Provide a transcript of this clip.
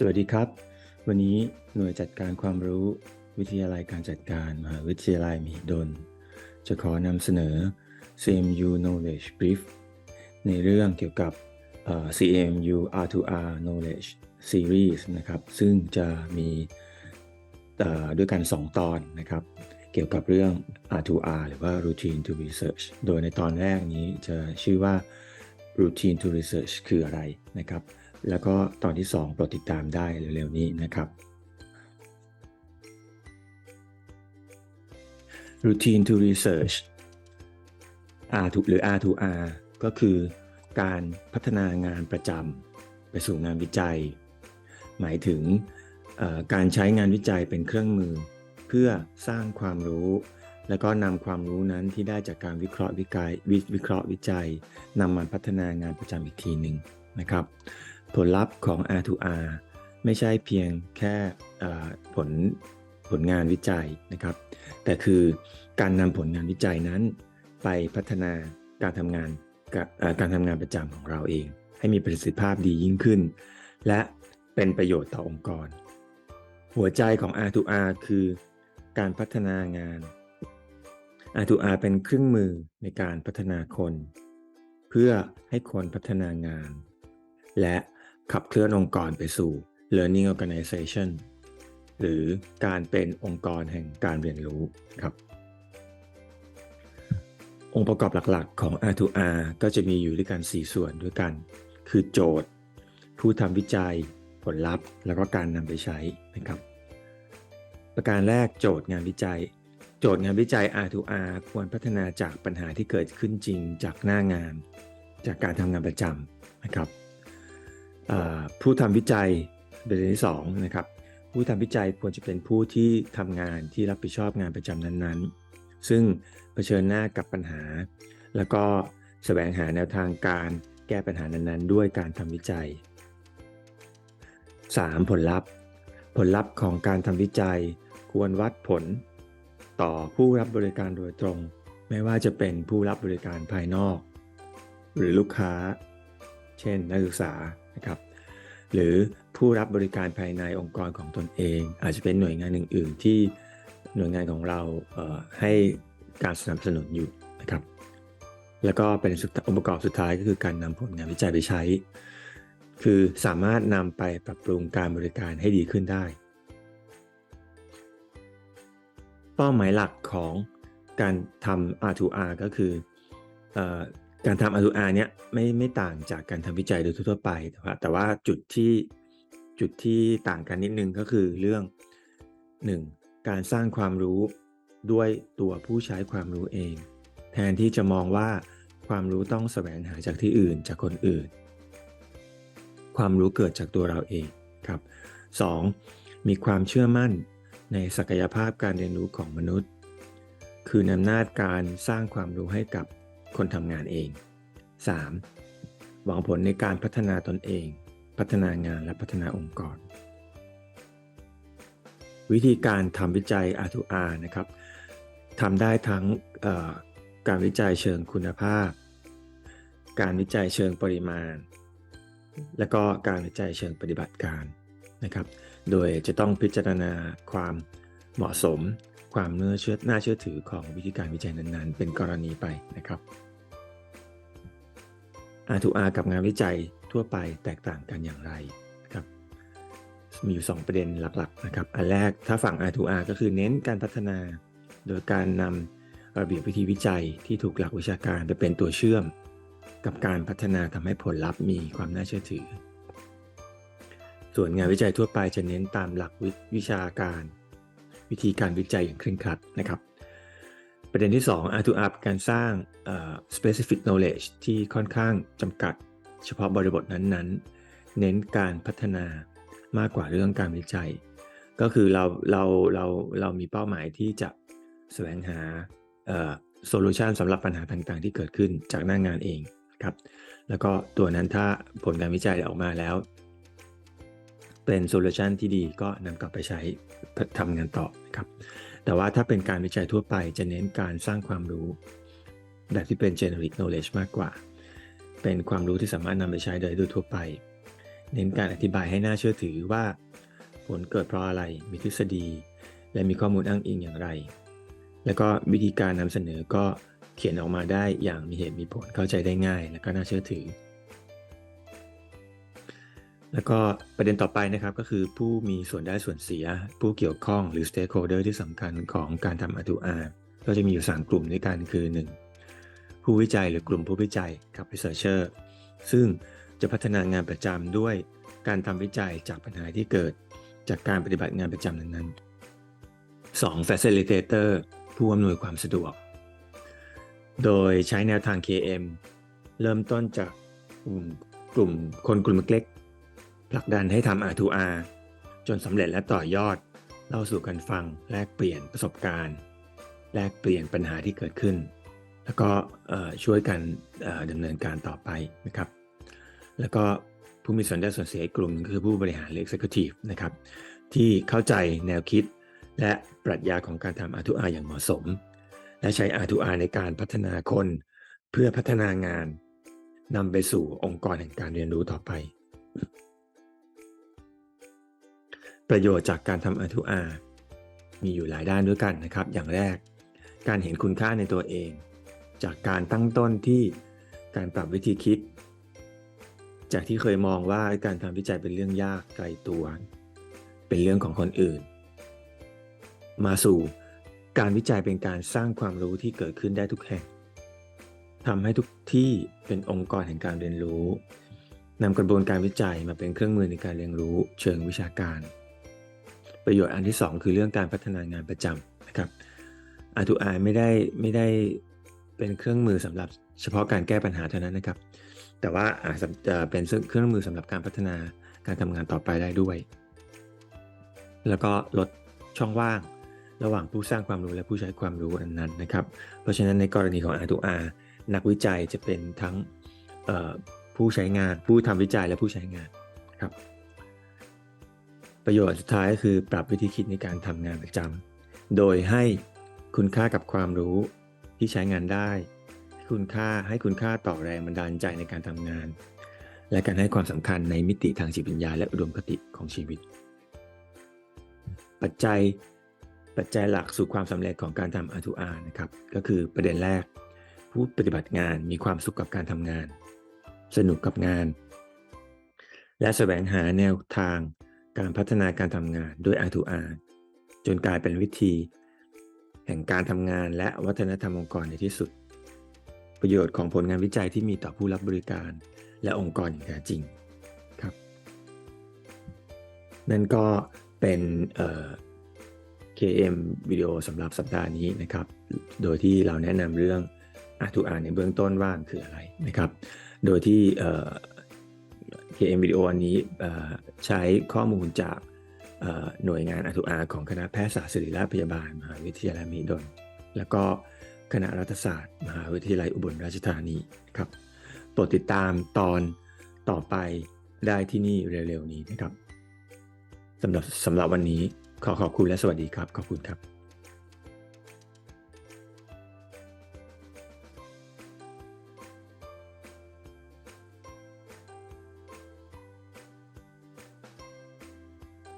สวัสดีครับ วันนี้หน่วยจัดการความรู้วิทยาลัยการจัดการมหาวิทยาลัยมหิดล จะขอนำเสนอ CMU Knowledge Brief ในเรื่องเกี่ยวกับ CMU R2R Knowledge Series นะครับ ซึ่งจะมีด้วยกัน 2 ตอนนะครับ เกี่ยวกับเรื่อง R2R หรือว่า Routine to Research โดยในตอนแรกนี้จะชื่อว่า Routine to Research คืออะไรนะครับ แล้วก็ตอนที่ 2 โปรดติดตามได้เร็วๆนี้นะครับ Routine to Research R หรือ R2R ก็คือการพัฒนางานประจำไปสู่งานวิจัย หมายถึงการใช้งานวิจัยเป็นเครื่องมือ เพื่อสร้างความรู้ แล้วก็นำความรู้นั้นที่ได้จากการวิเคราะห์วิจัยวิเคราะห์วิจัยนำมาพัฒนางานประจำอีกทีหนึ่งนะครับ ผลลัพธ์ของ R2R ไม่ใช่เพียงแค่ผลผลงานวิจัยนะครับ แต่คือการนำผลงานวิจัยนั้น ไปพัฒนาการทำงานกับเอ่อการทำงานประจำของเราเอง ให้มีประสิทธิภาพดียิ่งขึ้น และเป็นประโยชน์ต่อองค์กร หัวใจของ R2R คือการพัฒนางาน R2R เป็นเครื่องมือในการพัฒนาคน เพื่อให้คนพัฒนางาน และ ขับเคลื่อนองค์กรไปสู่ learning organization หรือการเป็นองค์กรแห่งการเรียนรู้ครับ องค์ประกอบหลักๆ ของ R2R ก็จะมีอยู่ด้วยกัน 4 ส่วนด้วยกัน คือโจทย์ ผู้ทำวิจัย ผลลัพธ์ แล้วก็การนำไปใช้นะครับ ประการแรกโจทย์งานวิจัย โจทย์งานวิจัย R2R ควรพัฒนาจากปัญหาที่เกิดขึ้นจริงจากหน้างาน จากการทำงานประจำนะครับ ผู้ทำวิจัยประเด็นที่2นะครับผู้ทำวิจัยควรจะเป็นผู้ที่ทำงานที่รับผิดชอบงานประจำนั้นๆ ซึ่งเผชิญหน้ากับปัญหา แล้วก็แสวงหาแนวทางการแก้ปัญหานั้นๆ ด้วยการทำวิจัย 3. ผลลัพธ์ ผลลัพธ์ของการทำวิจัย ควรวัดผล ต่อผู้รับบริการโดยตรง ไม่ว่าจะเป็นผู้รับบริการภายนอก หรือลูกค้า เช่น นักศึกษา นะครับหรือผู้รับบริการภายในองค์กรของตนเอง อาจจะเป็นหน่วยงานอื่น ๆ ที่หน่วยงานของเราเให้การสนับสนุนอยู่นะครับ แล้วก็เป็นสุดองค์ประกอบสุดท้ายก็คือการนำผลงานวิจัยไปใช้ คือสามารถนำไปปรับปรุงการบริการให้ดีขึ้นได้ เป้าหมายหลักของการทำ R2R ก็คืออ การทำ R2R เนี่ยไม่ไม่ต่างจากการทำวิจัยโดยทั่วไปแต่ว่าแต่ว่าจุดที่จุดที่ต่างกันนิดนึงก็คือเรื่อง 1. การสร้างความรู้ด้วยตัวผู้ใช้ความรู้เอง แทนที่จะมองว่าความรู้ต้องแสวงหาจากที่อื่นจากคนอื่น ความรู้เกิดจากตัวเราเองครับ 2. มีความเชื่อมั่นในศักยภาพการเรียนรู้ของมนุษย์ คือนำนาจการสร้างความรู้ให้กับ คนทำงานเอง 3. หวังผลในการพัฒนาตนเอง พัฒนางานและพัฒนาองค์กร วิธีการทำวิจัย R2R นะครับทำได้ทั้งการวิจัยเชิงคุณภาพ การวิจัยเชิงปริมาณ และก็การวิจัยเชิงปฏิบัติการนะครับ โดยจะต้องพิจารณาความเหมาะสม ความเนื้อเชื่อน่าเชื่อถือของวิธีการวิจัยนั้นๆ เป็นกรณีไปนะครับ R2R กับงานวิจัยทั่วไปแตกต่างกันอย่างไรครับมีอยู่ 2 ประเด็นหลักๆนะครับอันแรกถ้าฝั่ง R2R ก็คือเน้นการพัฒนา โดยการนำระเบียบวิธีวิจัยที่ถูกหลักวิชาการไปเป็นตัวเชื่อม กับการพัฒนาทำให้ผลลัพธ์มีความน่าเชื่อถือ ส่วนงานวิจัยทั่วไปจะเน้นตามหลักวิวิชาการ วิธีการวิจัยอย่างเคร่งครัดนะครับ ประเด็นที่ 2 R2R การสร้าง specific knowledge ที่ค่อนข้างจำกัดเฉพาะบริบทนั้นๆ เน้นการพัฒนามากกว่าเรื่องการวิจัย ก็คือเราเราเราเรามีเป้าหมายที่จะแสวงหาโซลูชันสำหรับปัญหาต่างๆ ที่เกิดขึ้นจากหน้างงานเองครับ แล้วก็ตัวนั้นถ้าผลการวิจัยออกมาแล้ว เป็นโซลูชันที่ดีก็นำกลับไปใช้ทำงานต่อครับ แต่ว่าถ้าเป็นการวิจัยทั่วไปจะเน้นการสร้างความรู้ แบบที่เป็น generic knowledge มากกว่า เป็นความรู้ที่สามารถนำไปใช้ได้โดยทั่วไป เน้นการอธิบายให้น่าเชื่อถือว่า ผลเกิดเพราะอะไร มีทฤษฎี และมีข้อมูลอ้างอิงอย่างไร แล้วก็วิธีการนำเสนอก็เขียนออกมาได้อย่างมีเหตุมีผลเข้าใจได้ง่าย และก็น่าเชื่อถือ แล้วก็ประเด็นต่อไปนะครับก็คือผู้มีส่วนได้ส่วนเสีย ผู้เกี่ยวข้องหรือ stakeholder ที่สำคัญของการทำ R2R ก็จะมีอยู่ 3 กลุ่มด้วยกันคือ 1. ผู้วิจัยหรือกลุ่มผู้วิจัยกับ researcher ซึ่งจะพัฒนางานประจำด้วยการทำวิจัยจากปัญหาที่เกิดจากการปฏิบัติงานประจำนั้นๆ 2. facilitator ผู้อำนวยความสะดวก โดยใช้แนวทาง KM เริ่มต้นจากกลุ่มคนกลุ่มเล็ก ผลักดันให้ทำ R2R จนสำเร็จและต่อยอด เล่าสู่กันฟัง แลกเปลี่ยนประสบการณ์ แลกเปลี่ยนปัญหาที่เกิดขึ้น แล้วก็ช่วยกันดำเนินการต่อไปนะครับ แล้วก็ผู้มีส่วนได้ส่วนเสียกลุ่มหนึ่งคือผู้บริหารหรือ executive นะครับที่เข้าใจแนวคิด และปรัชญาของการทำ R2R อย่างเหมาะสม และใช้ R2R ในการพัฒนาคนเพื่อพัฒนางานนำไปสู่องค์กรแห่งการเรียนรู้ต่อไป ประโยชน์จากการทำ R2R มีอยู่หลายด้านด้วยกันนะครับ อย่างแรก การเห็นคุณค่าในตัวเอง จากการตั้งต้นที่การปรับวิธีคิด จากที่เคยมองว่าการทำวิจัยเป็นเรื่องยากไกลตัว เป็นเรื่องของคนอื่น มาสู่การวิจัยเป็นการสร้างความรู้ที่เกิดขึ้นได้ทุกแห่งทำให้ทุกที่เป็นองค์กรแห่งการเรียนรู้นำกระบวนการวิจัยมาเป็นเครื่องมือในการเรียนรู้เชิงวิชาการ ประโยชน์อันที่ 2 คือเรื่องการพัฒนางานประจำนะครับ R2R ไม่ได้ไม่ได้เป็นเครื่องมือสำหรับเฉพาะการแก้ปัญหาเท่านั้นนะครับ แต่ว่าอาจจะเป็นเครื่องมือสำหรับการพัฒนาการทำงานต่อไปได้ด้วย แล้วก็ลดช่องว่างระหว่างผู้สร้างความรู้และผู้ใช้ความรู้นั้นๆนะครับ เพราะฉะนั้นในกรณีของ R2R นักวิจัยจะเป็นทั้งผู้ใช้งาน ผู้ทำวิจัยและผู้ใช้งานครับ ประโยชน์สุดท้ายก็คือปรับวิธีคิดในการทำงานประจำโดยให้คุณค่ากับความรู้ที่ใช้งานได้ คุณค่าให้คุณค่าต่อแรงบันดาลใจในการทำงาน และการให้ความสำคัญในมิติทางจิตวิญญาณและอุดมคติของชีวิต ปัจจัยปัจจัยหลักสู่ความสำเร็จของการทำ R2R นะครับก็คือประเด็นแรก ผู้ปฏิบัติงานมีความสุขกับการทำงาน สนุกกับงาน และแสวงหาแนวทาง การพัฒนาการทำงานด้วย R2R จนกลายเป็นวิธี แห่งการทำงานและวัฒนธรรมองค์กรในที่สุด ประโยชน์ของผลงานวิจัยที่มีต่อผู้รับบริการ และองค์กรอย่างแท้จริงครับ นั่นก็เป็น KM วิดีโอสำหรับสัปดาห์นี้นะครับ โดยที่เราแนะนำเรื่อง R2R ในเบื้องต้นว่าคืออะไรนะครับ โดยที่ KM วิดีโออันนี้ใช้ข้อมูลจากหน่วยงาน R2R ของคณะแพทยศาสตร์ศิริราชพยาบาล มหาวิทยาลัยมหิดล แล้วก็คณะรัฐศาสตร์ มหาวิทยาลัยอุบลราชธานีครับโปรดติดตามตอนต่อไปได้ที่นี่เร็วๆนี้นะครับสำหรับสำหรับวันนี้ขอขอบคุณและสวัสดีครับ ขอบคุณครับ